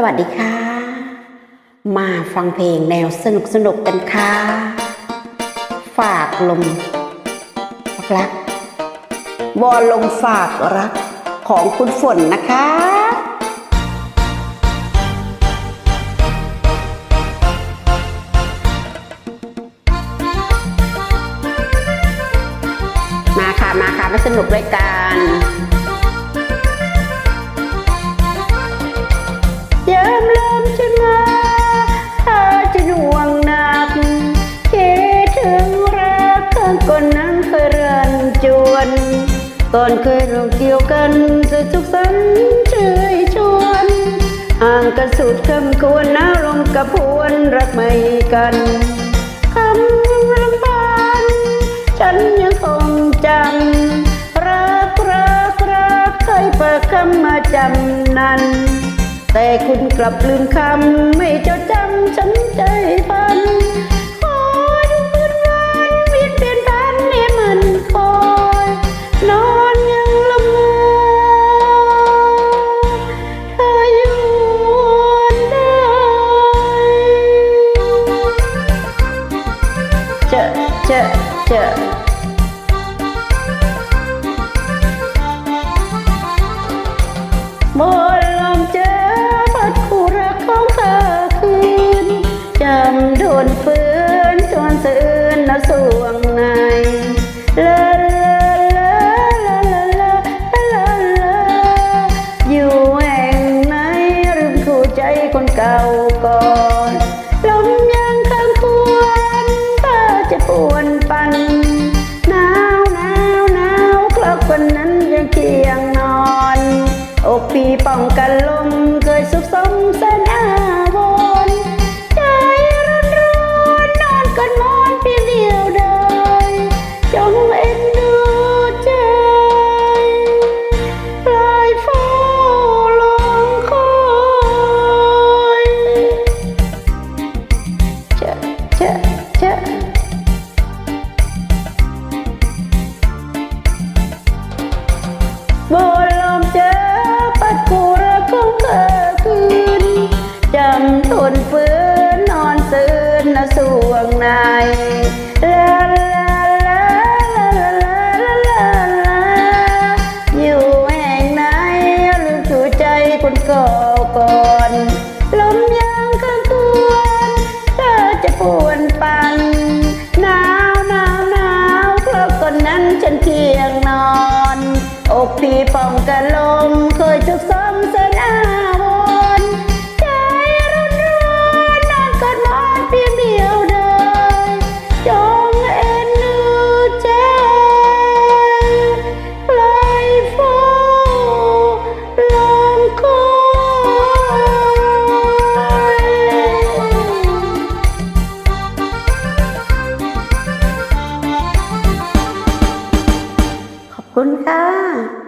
สวัสดีค่ะ มาฟังเพลงแนวสนุกสนุกกันค่ะ ฝากลมรักวอลมฝากรักของคุณฝนนะคะมาค่ะมาค่ะมาสนุกด้วยกัน ก่อนเคยเราเกี่ยวกันจะสุขสันต์เชยชวนห่างกันสุดคำควรน้าลมกับพวนรักไม่กันคำรำพันฉันยังคงจำรักรักรักเคยเปิดคำมาจำนั้น แต่คุณกลับลืมคำไม่จดจำฉันใจพัน เจอเจอมนลมเจอบัดคู่รักของเธอคืนจำโดนฟื้นจนเสื่อนนะสวงในลาลอเลาลาลาลาลาลาอยู่แห่งไหนรืมคู่ใจคนเก่าก่อน กันลมเคยสุขสมแสนอาวรณ์ใจร้อนร้อนนอนกันมอนเพียงเดียวดายจงเอ็นดูใจปลายฟ้าลองคอยเจะเจะเจะบ นฟื้นนอนตื่นนะสวงในลาลาลาลาลาลาลาอยู่แห่งไหนลืมชูใจคนก่อก่อนลมยางข้างตัวเธอจะปวนปันหนาวหนาวหนาวเพราะคนนั้นฉันเพียงนอน อกพี่ป้องกันลม คุณค่ะ